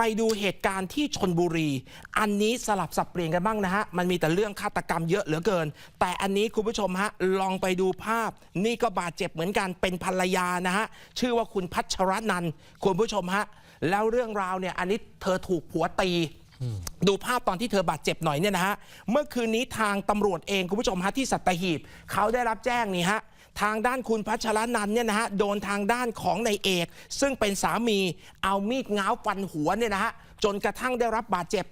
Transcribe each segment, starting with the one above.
ไปดูเหตุการณ์ที่ชนบุรี อันนี้สลับสับเปลี่ยนกันบ้างนะฮะ มันมีแต่เรื่องฆาตกรรมเยอะเหลือเกิน แต่อันนี้คุณผู้ชมฮะ ลองไปดูภาพ นี่ก็บาดเจ็บเหมือนกัน เป็นภรรยานะฮะ ชื่อว่าคุณพัชรนัน คุณผู้ชมฮะ แล้วเรื่องราวเนี่ย อันนี้เธอถูกผัวตี ดูภาพตอนที่เธอบาดเจ็บหน่อยเนี่ยนะฮะ เมื่อคืนนี้ทางตำรวจเองคุณผู้ชมฮะที่สัตหีบเขาได้รับแจ้งนี่ฮะทางด้านคุณพัชรนันท์เนี่ยนะฮะโดนทางด้านของนายเอก ซึ่งเป็นสามีเอามีดง้าวฟันหัวเนี่ยนะฮะจนกระทั่งได้รับบาดเจ็บ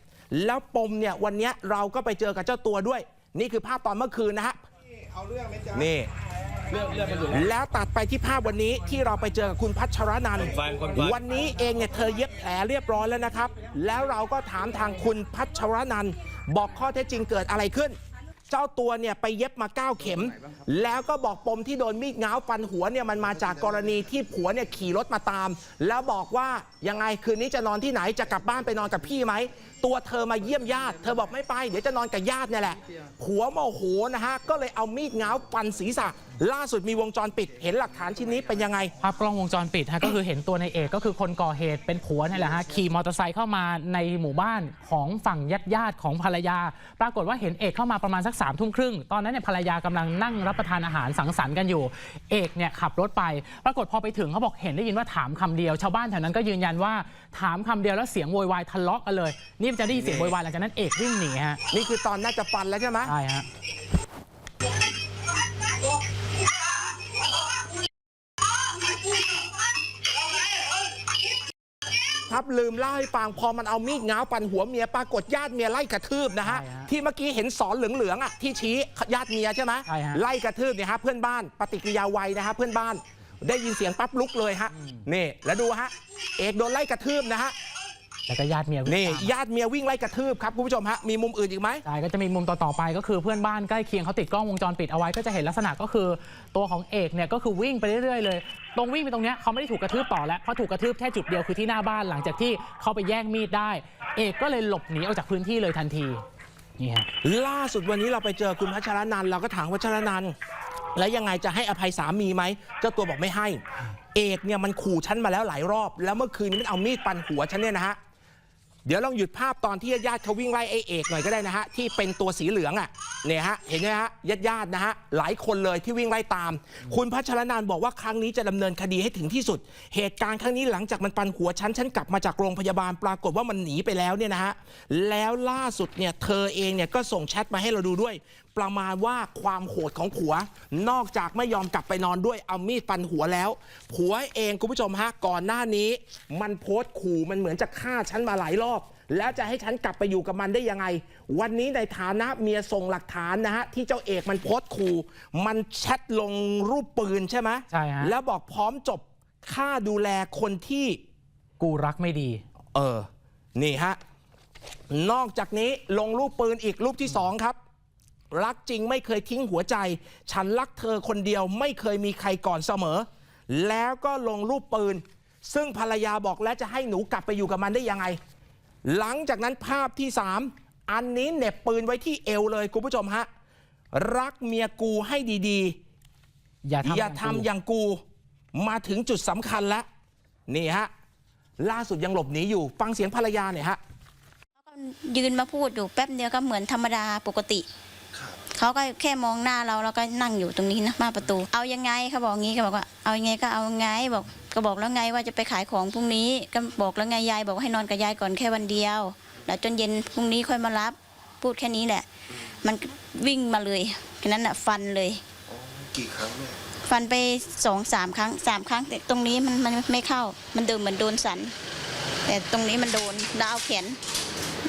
แล้วปมเนี่ยวันเนี้ยเราก็ไปเจอกับเจ้าตัวด้วย นี่คือภาพตอนเมื่อคืนนะฮะนี่ แล้วตัดไปที่ภาพวันนี้ที่เราไปเจอกับคุณพัชรนันท์ฟังคนฟังวันนี้เองเนี่ยเธอเย็บแผลเรียบร้อยแล้วนะครับ แล้วเราก็ถามทางคุณพัชรนันท์บอกข้อเท็จจริงเกิดอะไรขึ้น เจ้าตัวเนี่ยไปเย็บมา 9 เข็ม แล้วก็บอกปมที่โดนมีดง้าวฟันหัวเนี่ยมันมาจากกรณีที่ผัวเนี่ยขี่รถมาตาม แล้วบอกว่ายังไงคืนนี้จะนอนที่ไหนจะกลับบ้านไปนอนกับพี่ไหมตัวเธอมาเยี่ยมญาติ เธอบอกไม่ไป เดี๋ยวจะนอนกับญาติเนี่ยแหละ ผัวโมโหนะฮะ ก็เลยเอามีดง้าวฟันศีรษะ ล่าสุดมีวงจรปิด เห็นหลักฐานชิ้นนี้เป็นยังไง ภาพกล้องวงจรปิดฮะก็คือเห็นตัวในเอกก็คือคนก่อเหตุเป็นผัวนี่แหละฮะขี่มอเตอร์ไซค์เข้ามาในหมู่บ้านของฝั่งญาติญาติของภรรยา ปรากฏว่าเห็นเอกเข้ามาประมาณสักสามทุ่มครึ่งตอนนั้นเนี่ยภรรยากำลังนั่งรับประทานอาหารสังสรรค์กันอยู่ เอกเนี่ยขับรถไป ปรากฏพอไปถึงเขาบอกเห็นได้ยินว่าถามคำเดียว ชาวบ้านแถวนั้นก็ยืนยันว่าถามคำเดียวแล้วเสียงโวยวายทะเลาะกันเลยนี่จะได้ยินเสียงโวยวายหลังจากนั้นเอกวิ่งหนีฮะนี่คือตอนน่าจะฟันแล้วใช่ไหมใช่ฮะครับลืมเล่าให้ฟังพอมันเอามีดง้าวฟันหัวเมียปรากฏญาติเมียไล่กระทืบนะฮะ ที่เมื่อกี้เห็นสอนเหลืองๆอะที่ชี้ญาติเมียใช่ไหมใช่ฮะไล่กระทืบเนี่ยฮะเพื่อนบ้านปฏิกิริยาไวนะฮะเพื่อนบ้านได้ยินเสียงปั๊บลุกเลยฮะนี่แล้วดูฮะเอกโดนไล่กระทืบนะฮะ แล้วก็ญาติเมียวิ่งนี่ตามญาติเมียวิ่งไล่กระทืบครับคุณผู้ชมฮะมีมุมอื่นอีกไหม ใช่ก็จะมีมุมต่อๆไปก็คือเพื่อนบ้านใกล้เคียงเขาติดกล้องวงจรปิดเอาไว้ก็จะเห็นลักษณะก็คือตัวของเอกเนี่ยก็คือวิ่งไปเรื่อยๆเลย ตรงวิ่งไปตรงเนี้ยเขาไม่ได้ถูกกระทืบต่อแล้วเพราะถูกกระทืบแค่จุดเดียวคือที่หน้าบ้านหลังจากที่เขาไปแย่งมีดได้ เอกก็เลยหลบหนีออกจากพื้นที่เลยทันทีนี่ฮะ ล่าสุดวันนี้เราไปเจอคุณพัชรนันท์เราก็ถามพัชรนันท์แล้วยังไงจะให้อภัยสามีไหมเจ้าตัวบอกไม่ให้ เอกเนี่ยมันขู่ฉันมาแล้วหลายรอบ แล้วเมื่อคืนนี้มันเอามีดปันหัวฉันเนี่ยนะฮะ เดี๋ยวลองหยุดภาพตอนที่ญาติเขาวิ่งไล่ไอเอกหน่อยก็ได้นะฮะที่เป็นตัวสีเหลืองอะเนี่ยฮะเห็นไหมฮะญาติญาติๆนะฮะหลายคนเลยที่วิ่งไล่ตาม คุณพัชรนันบอกว่าครั้งนี้จะดำเนินคดีให้ถึงที่สุด เหตุการณ์ครั้งนี้หลังจากมันปันหัวฉันฉันกลับมาจากโรงพยาบาลปรากฏว่ามันหนีไปแล้วเนี่ยนะฮะแล้วล่าสุดเนี่ยเธอเองเนี่ยก็ส่งแชทมาให้เราดูด้วย ประมาณว่าความโหดของผัว นอกจากไม่ยอมกลับไปนอนด้วยเอามีดฟันหัวแล้ว ผัวเองคุณผู้ชมฮะก่อนหน้านี้ มันโพสต์ขู่มันเหมือนจะฆ่าฉันมาหลายรอบ แล้วจะให้ฉันกลับไปอยู่กับมันได้ยังไง วันนี้ในฐานะเมียส่งหลักฐานนะฮะที่เจ้าเอกมันโพสต์ขู่มันแชทลงรูปปืนใช่ไหมใช่ฮะ แล้วบอกพร้อมจบค่าดูแลคนที่ กูรักไม่ดี เออ นี่ฮะ นอกจากนี้ลงรูปปืนอีกรูปที่สองครับ รักจริงไม่เคยทิ้งหัวใจ ฉันรักเธอคนเดียวไม่เคยมีใครก่อนเสมอ แล้วก็ลงรูปปืน ซึ่งภรรยาบอกแล้วจะให้หนูกลับไปอยู่กับมันได้ยังไง หลังจากนั้นภาพที่สามอันนี้เหน็บปืนไว้ที่เอวเลยคุณผู้ชมฮะ รักเมียกูให้ดีอย่าๆทำอย่าทำอย่างกูมาถึงจุดสำคัญแล้ว นี่ฮะ ล่าสุดยังหลบหนีอยู่ ฟังเสียงภรรยาหน่อยฮะก็ยืนมาพูดอยู่แป๊บเดียวก็เหมือนธรรมดาปกติ เขาก็แค่มองหน้าเราแล้วก็นั่งอยู่ตรงนี้นะหน้าประตู เอายังไงเขาบอกงี้ก็บอกว่า เอายังไงก็เอาไงบอกก็บอกแล้วไงว่าจะไปขายของพรุ่งนี้ก็บอกแล้วไงยายบอกให้นอนกับยายก่อนแค่วันเดียว แล้วจนเย็นพรุ่งนี้ค่อยมารับพูดแค่นี้แหละ มันวิ่งมาเลยแค่นั้นน่ะฟันเลยกี่ครั้งเนี่ยฟันไปสองสามครั้งสามครั้ง แต่ตรงนี้มันมันไม่เข้า มันเดิมเหมือนโดนสัน แต่ตรงนี้มันโดนแล้วเอาแขน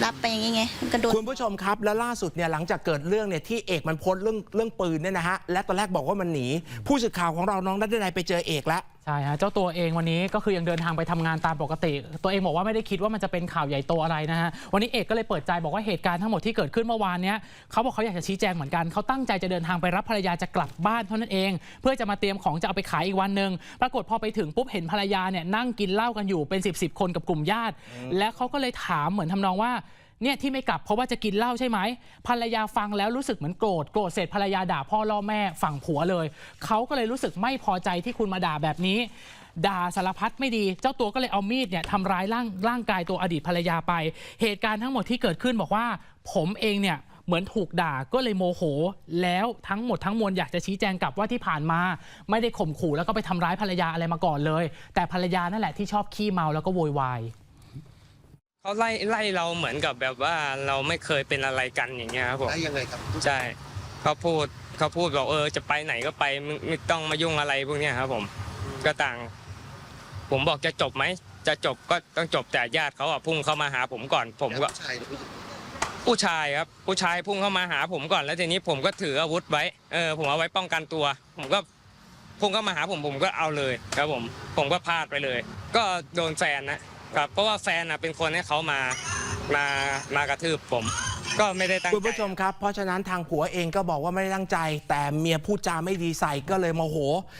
รับไปอย่างงี้ไงมันก็โดนคุณผู้ชมครับ แล้วล่าสุดเนี่ยหลังจากเกิดเรื่องเนี่ยที่เอกมันโพสต์เรื่องเรื่องปืนเนี่ยนะฮะและตอนแรกบอกว่ามันหนี ผู้สื่อข่าวของเราน้องนัทนายไปเจอเอกแล้ว ใช่ฮะเจ้าตัวเองวันนี้ก็คือยังเดินทางไปทำงานตามปกติ ตัวเองบอกว่าไม่ได้คิดว่ามันจะเป็นข่าวใหญ่โตอะไรนะฮะวันนี้เอกก็เลยเปิดใจบอกว่าเหตุการณ์ทั้งหมดที่เกิดขึ้นเมื่อวานเนี้ยเขาบอกเขาอยากจะชี้แจงเหมือนกันเขาตั้งใจจะเดินทางไปรับภรรยาจะกลับบ้านเท่านั้นเอง เพื่อจะมาเตรียมของจะเอาไปขายอีกวันหนึ่งปรากฏพอไปถึงปุ๊บเห็นภรรยาเนี่ยนั่งกินเหล้ากันอยู่เป็น 10บสคนกับกลุ่มญาติ และเขาก็เลยถามเหมือนทำนองว่า เนี่ยที่ไม่กลับเพราะว่าจะกินเหล้าใช่ไหมภรรยาฟังแล้วรู้สึกเหมือนโกรธโกรธเสร็จภรรยาด่าพ่อล่อแม่ฝั่งผัวเลยเขาก็เลยรู้สึกไม่พอใจที่คุณมาด่าแบบนี้ด่าสารพัดไม่ดี เจ้าตัวก็เลยเอามีดเนี่ยทำร้ายร่างร่างกายตัวอดีตภรรยาไป เหตุการณ์ทั้งหมดที่เกิดขึ้นบอกว่า ผมเองเนี่ยเหมือนถูกด่าก็เลยโมโห แล้วทั้งหมดทั้งมวลอยากจะชี้แจงกลับว่าที่ผ่านมา ไม่ได้ข่มขู่แล้วก็ไปทำร้ายภรรยาอะไรมาก่อนเลย แต่ภรรยานั่นแหละที่ชอบขี้เมาแล้วก็โวยวาย เขาไล่ไล่เราเหมือนกับแบบว่าเราไม่เคยเป็นอะไรกันอย่างเงี้ยครับผมได้ยังไงครับใช่เขาพูดเขาพูดบอกเออจะไปไหนก็ไปไม่ไม่ต้องมายุ่งอะไรพวกเนี้ยครับผมก็ต่าง ผมบอกจะจบไหมจะจบก็ต้องจบแต่ญาติเขาอะพุ่งเข้ามาหาผมก่อน ผมก็ ผู้ชายหรือผู้หญิงผู้ชายครับผู้ชายพุ่งเข้ามาหาผมก่อนแล้วทีนี้ผมก็ถืออาวุธไว้เออผมเอาไว้ป้องกันตัว ผมก็พุ่งเข้ามาหาผมผมก็เอาเลยครับผม ผมก็พลาดไปเลย ก็โดนแฟนนะ ครับเพราะว่าแฟนนะเป็นคนให้เขามามามากระทืบผม ก็ไม่ได้ตั้งใจ คุณผู้ชมครับ เพราะฉะนั้นทางผัวเองก็บอกว่าไม่ได้ตั้งใจ แต่เมียพูดจาไม่ดีใส่ก็เลยโมโห